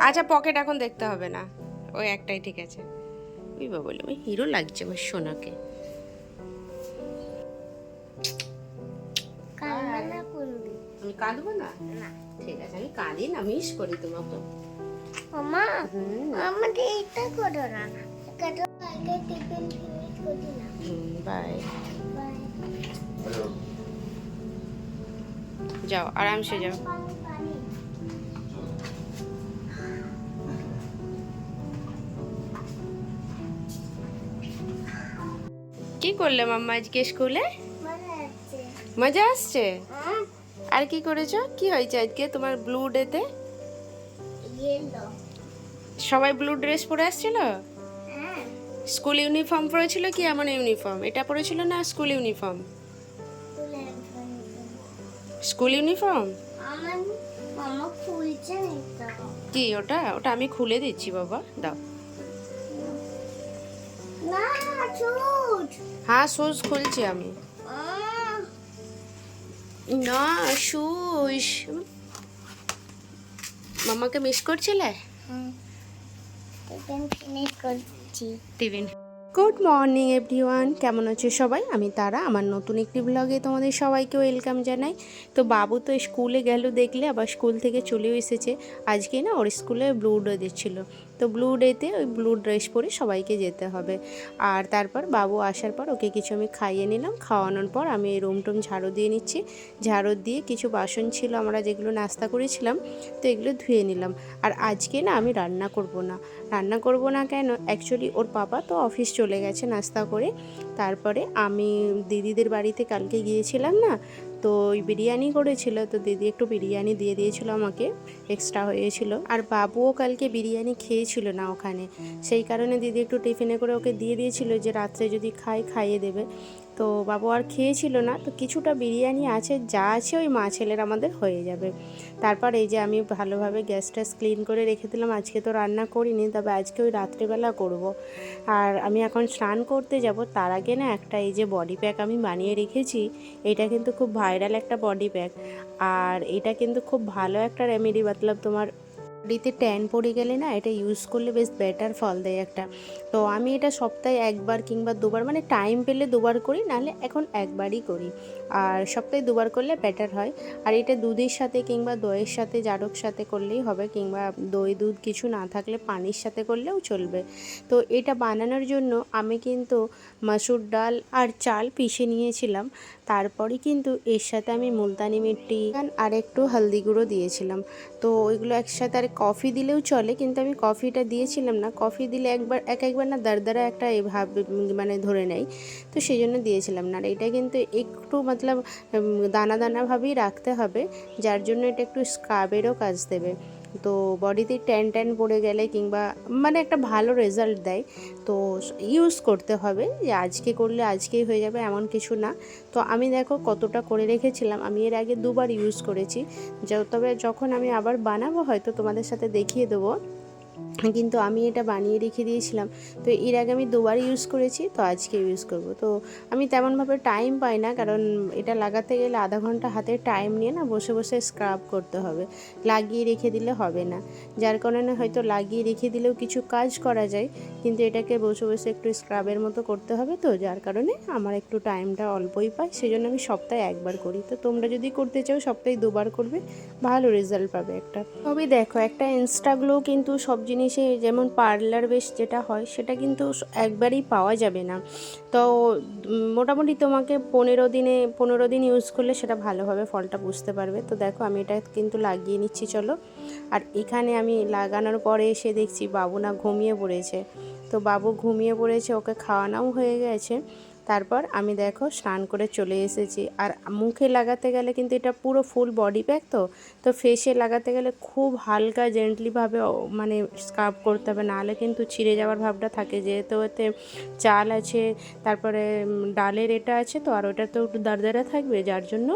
আচ্ছা পকেট এখন দেখতে হবে না। ওই একটাই ঠিক আছে। ওই বা বলে ওই হিরো লাগছে আমার সোনাকে। আমি কাঁদবো না? না। ঠিক আছে আমি কাঁদি না মিস করি তোমাকে। মামা আমাদের এটা করো না। এটা আগে টিফিন ফিনিশ করি না। বাই বাই যাও আরামসে যাও। কি করলে মাম্মা আজকে স্কুলে? মজা আসছে? আর কি করেছ? কি হয়েছে আজকে তোমার ব্লু ডেতে সবাই ব্লু ড্রেস পরে আসছিল? হ্যাঁ। স্কুল ইউনিফর্ম পরেছিল কি এমন ইউনিফর্ম এটা পরেছিল না স্কুল ইউনিফর্ম স্কুল ইউনিফর্ম কি ওটা? ওটা আমি খুলে দিচ্ছি বাবা। দাও। হ্যাঁ শুজ খুলছি আমি। না শুজ মামাকে মিস করছিলে? টিফিন গুড মর্নিং এভরিওয়ান কেমন আছে সবাই? আমি তারা। আমার নতুন একটি ব্লগে তোমাদের সবাইকে ওয়েলকাম জানাই। তো বাবু তো স্কুলে গেল দেখলে আবার স্কুল থেকে চলেও এসেছে। আজকে না ওর স্কুলে ব্লু ডে দিচ্ছিল তো ব্লু ডেতে ওই ব্লু ড্রেস পরে সবাইকে যেতে হবে। আর তারপর বাবু আসার পর ওকে কিছু আমি খাইয়ে নিলাম, খাওয়ানোর পর আমি রুম টুম ঝাড়ু দিয়ে নিচ্ছি। ঝাড়ু দিয়ে কিছু বাসন ছিল, আমরা যেগুলো নাস্তা করেছিলাম, তো এগুলো ধুয়ে নিলাম। আর আজকে না আমি রান্না করব না। রান্না করব না কেন? অ্যাকচুয়ালি ওর পাপা তো অফিস চলে গেছে নাস্তা করে। তারপরে আমি দিদিদের বাড়িতে কালকে গিয়েছিলাম না তো ওই বিরিয়ানি করেছিল, তো দিদি একটু বিরিয়ানি দিয়ে দিয়েছিল আমাকে এক্সট্রা হয়েছিল। আর বাবুও কালকে বিরিয়ানি খেয়েছিল না ওখানে। সেই কারণে দিদি একটু টিফিনে করে ওকে দিয়ে দিয়েছিল যে, রাত্রে যদি খায়, খাইয়ে দেবে। তো বাবু আর খেয়েছিল না, তো কিছুটা বিরিয়ানি আছে, যা আছে ওই মা ছেলের আমাদের হয়ে যাবে তারপর এই যে আমি ভালোভাবে গ্যাস ট্যাস ক্লিন করে রেখে দিলাম, আজকে তো রান্না করিনি, তবে আজকে ওই রাত্রিবেলা করব। আর আমি এখন স্নান করতে যাব, তার আগে না একটা এই যে বডি প্যাক আমি বানিয়ে রেখেছি, এটা কিন্তু খুব ভাইরাল একটা বডি প্যাক আর এটা কিন্তু খুব ভালো একটা রেমেডি, মতলব তোমার বডিতে ট্যান পড়ে গেলে না এটা ইউজ করলে বেশ বেটার ফল দেয় একটা। তো আমি এটা সপ্তাহে একবার কিংবা দুবার মানে টাইম পেলে দুবার করি, নাহলে এখন একবারই করি। আর সপ্তাহে দুবার করলে বেটার হয়। আর এটা দুধের সাথে কিংবা দইয়ের সাথে, জারক সাথে করলেই হবে কিংবা দই দুধ কিছু না থাকলে পানির সাথে করলেও চলবে। তো এটা বানানোর জন্য আমি কিন্তু মসুর ডাল আর চাল পিষে নিয়েছিলাম। তারপরে কিন্তু এর সাথে আমি মুলতানি মিট্টি আর একটু হলদি গুঁড়ো দিয়েছিলাম। তো ওইগুলো একসাথে আর কফি দিলেও চলে, কিন্তু আমি কফিটা দিয়েছিলাম না। কফি দিলে একবার, এক একবার না দারদারা একটা এভাবে মানে ধরে নেয়। তো সেই জন্য দিয়েছিলাম না। আর এটা কিন্তু একটু উম, দানা দানাভাবেই রাখতে হবে। যার জন্য এটা একটু স্ক্রাবেরও কাজ দেবে। তো বডিতে ট্যান ট্যান পড়ে গেলে কিংবা মানে একটা ভালো রেজাল্ট দেয়। তো ইউজ করতে হবে। যে আজকে করলে আজকেই হয়ে যাবে এমন কিছু না। তো আমি দেখো কতটা করে রেখেছিলাম। আমি এর আগে দুবার ইউজ করেছি। তবে যখন আমি আবার বানাবো হয়তো তোমাদের সাথে দেখিয়ে দেবো। কিন্তু আমি এটা বানিয়ে রেখে দিয়েছিলাম। তো এর আগে আমি দুবার ইউজ করেছি, তো আজকে ইউজ করব। তো আমি তেমনভাবে টাইম পাই না, কারণ এটা লাগাতে গেলে আধা ঘণ্টা হাতে টাইম নিয়ে না বসে বসে স্ক্রাব করতে হবে। লাগিয়ে রেখে দিলে হবে না। যার কারণে হয়তো লাগিয়ে রেখে দিলেও কিছু কাজ করা যায়, কিন্তু এটাকে বসে বসে একটু স্ক্রাবের মতো করতে হবে তো, যার কারণে আমার একটু টাইমটা অল্পই পাই, সেজন্য আমি সপ্তাহে একবার করি। তো তোমরা যদি করতে চাও, সপ্তাহে দুবার করবে, ভালো রেজাল্ট পাবে একটা। তবে দেখো, একটা ইনস্টাগ্লো কিন্তু সব জিনিসে যেমন পার্লার বেশ যেটা হয়, সেটা কিন্তু একবারই পাওয়া যাবে না। তো মোটামুটি তোমাকে পনেরো দিনে, পনেরো দিন ইউজ করলে সেটা ভালোভাবে ফলটা বুঝতে পারবে। তো দেখো আমি এটা কিন্তু লাগিয়ে নিচ্ছি, চলো। আর এখানে আমি লাগানোর পরে এসে দেখছি বাবু না ঘুমিয়ে পড়েছে। তো বাবু ঘুমিয়ে পড়েছে, ওকে খাওয়ানোও হয়ে গেছে। তারপর আমি দেখো স্নান করে চলে এসেছি। আর মুখে লাগাতে গেলে কিন্তু এটা পুরো ফুল বডি প্যাক তো? তো ফেসে লাগাতে গেলে খুব হালকা জেন্টলিভাবে মানে স্কার্ফ করতে হবে। নাহলে কিন্তু ছিঁড়ে যাওয়ার ভাবটা থাকে। যেহেতু এতে চাল আছে, তারপরে ডালের এটা আছে তো, আর ওটা তো একটু দারদারা থাকবে। যার জন্য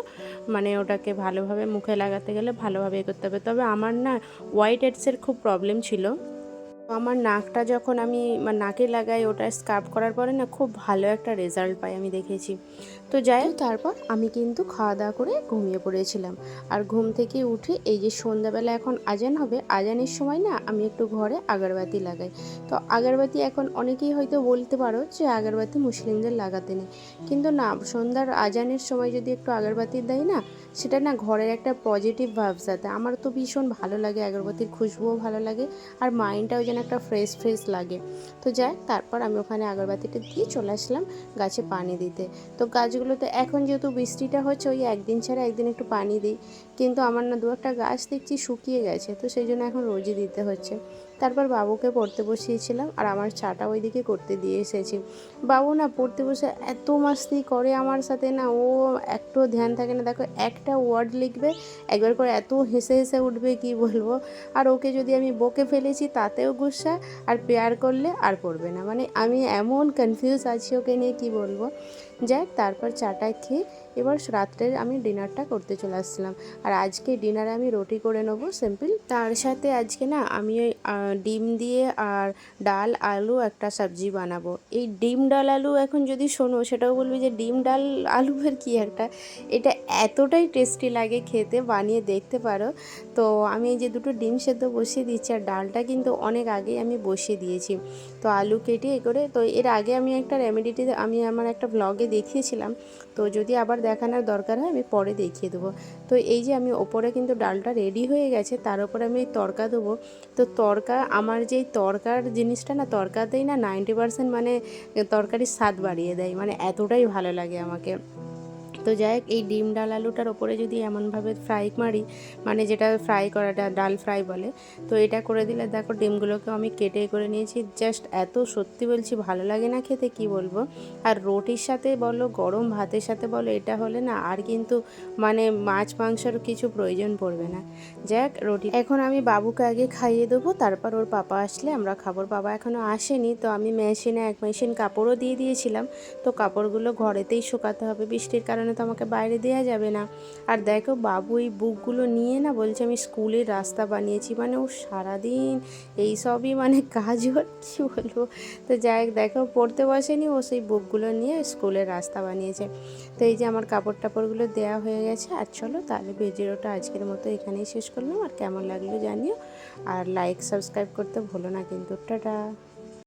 মানে ওটাকে ভালোভাবে মুখে লাগাতে গেলে ভালোভাবে করতে হবে। তবে আমার না হোয়াইট হেডসের খুব প্রবলেম ছিল। আমার নাকটা যখন আমি নাকে লাগাই ওটা স্কার্ফ করার পরে না খুব ভালো একটা রেজাল্ট পাই আমি দেখেছি। তো যাই হোক, তারপর আমি কিন্তু খাওয়া দাওয়া করে ঘুমিয়ে পড়েছিলাম। আর ঘুম থেকে উঠে এই যে সন্ধ্যাবেলা এখন আজান হবে আজানের সময় না আমি একটু ঘরে আগরবাতি লাগাই। তো আগরবাতি এখন অনেকেই হয়তো বলতে পারো যে আগরবাতি মুসলিমদের লাগাতে নেই। কিন্তু না সন্ধ্যার আজানের সময় যদি একটু আগরবাতি দেয় না সেটা না ঘরের একটা পজিটিভ ভাবস আছে আমার তো ভীষণ ভালো লাগে আগরবাতির খুশবুও ভালো লাগে আর মাইন্ডটাও যেন একটা ফ্রেশ ফ্রেশ লাগে। তো যাই, তারপর আমি ওখানে আগরবাতিটা দিয়ে চলে আসলাম গাছে পানি দিতে। তো গাছগুলোতে এখন যেহেতু বৃষ্টিটা হচ্ছে, ওই একদিন ছাড়া একদিন একটু পানি দিই। কিন্তু আমার না দু একটা গাছ দেখছি শুকিয়ে গেছে, তো সেই জন্য এখন রোজই দিতে হচ্ছে। তারপর বাবুকে পড়তে বসিয়েছিলাম আর আমার চাটা ওইদিকে করতে দিয়ে এসেছি। বাবু না পড়তে বসে এত মাস্তি করে আমার সাথে না, ও একটু ধ্যান থাকে না। দেখো, একটা ওয়ার্ড লিখবে, একবার করে এত হেসে হেসে উঠবে, কি বলব? আর ওকে যদি আমি বকে ফেলেছি, তাতেও গুসা, আর পেয়ার করলে আর পড়বে না। মানে আমি এমন কনফিউজ আছি ওকে নিয়ে, কি বলব? যাক তারপর চাটা খেয়ে এবার রাত্রে আমি ডিনারটা করতে চলে আসছিলাম। আর আজকে ডিনারে আমি রুটি করে নেব, সিম্পল। তার সাথে আজকে না আমি ওই ডিম দিয়ে আর ডাল, আলু, একটা সবজি বানাবো। এই ডিম, ডাল, আলু এখন যদি শোনো, সেটাও বলবি যে ডিম, ডাল, আলু এর কি একটা? এটা এতটাই টেস্টি লাগে খেতে, বানিয়ে দেখতে পারো। তো আমি এই যে দুটো ডিম সেদ্ধ বসিয়ে দিচ্ছি, আর ডালটা কিন্তু অনেক আগেই আমি বসিয়ে দিয়েছি। তো আলু কেটে এ করে, তো এর আগে আমি একটা রেমেডিটি আমি আমার একটা ব্লগে দেখিয়েছিলাম। তো যদি আবার দেখানোর দরকার হয়, আমি পরে দেখিয়ে দেবো। তো এই যে আমি ওপরে কিন্তু ডালটা রেডি হয়ে গেছে, তার উপরে আমি তরকা দেবো। তো তরকা, আমার যেই তরকার জিনিসটা না, তরকাতেই না নাইনটি পার্সেন্ট মানে তরকারির স্বাদ বাড়িয়ে দেয় মানে এতটাই ভালো লাগে আমাকে। তো যাই এই ডিম, ডাল, আলুটার ওপরে যদি এমনভাবে ফ্রাই মারি মানে যেটা ফ্রাই করাটা, ডাল ফ্রাই বলে, তো এটা করে দিলে দেখো ডিমগুলোকে আমি কেটে করে নিয়েছি। জাস্ট এত সত্যি বলছি, ভালো লাগে না খেতে, কি বলব? আর রুটির সাথে বলো, গরম ভাতের সাথে বলো, এটা হলে না আর কিন্তু মানে মাছ মাংসের কিছু প্রয়োজন পড়বে না। যাক রুটি এখন আমি বাবুকে আগে খাইয়ে দেবো, তারপর ওর পাপা আসলে আমরা খাবার বাবা এখনও আসেনি, তো আমি মেশিনে এক মেশিন কাপড়ও দিয়ে দিয়েছিলাম। তো কাপড়গুলো ঘরেতেই শুকাতে হবে, বৃষ্টির কারণে তো আমাকে বাইরে দেওয়া যাবে না। আর দেখো বাবু এই বুকগুলো নিয়ে না বলছে আমি স্কুলের রাস্তা বানিয়েছি মানে ও সারাদিন এই সবই মানে কাজ কী বলব? তো যাই দেখো পড়তে বসেনি, ও সেই বুকগুলো নিয়ে স্কুলের রাস্তা বানিয়েছে। তো এই যে আমার কাপড় টাপড়গুলো দেওয়া হয়ে গেছে, আর চলো তাহলে ভিডিওটা আজকের মতো এখানেই শেষ করলাম। আর কেমন লাগল জানিও, আর লাইক সাবস্ক্রাইব করতে ভুলো না কিন্তু। টাটা!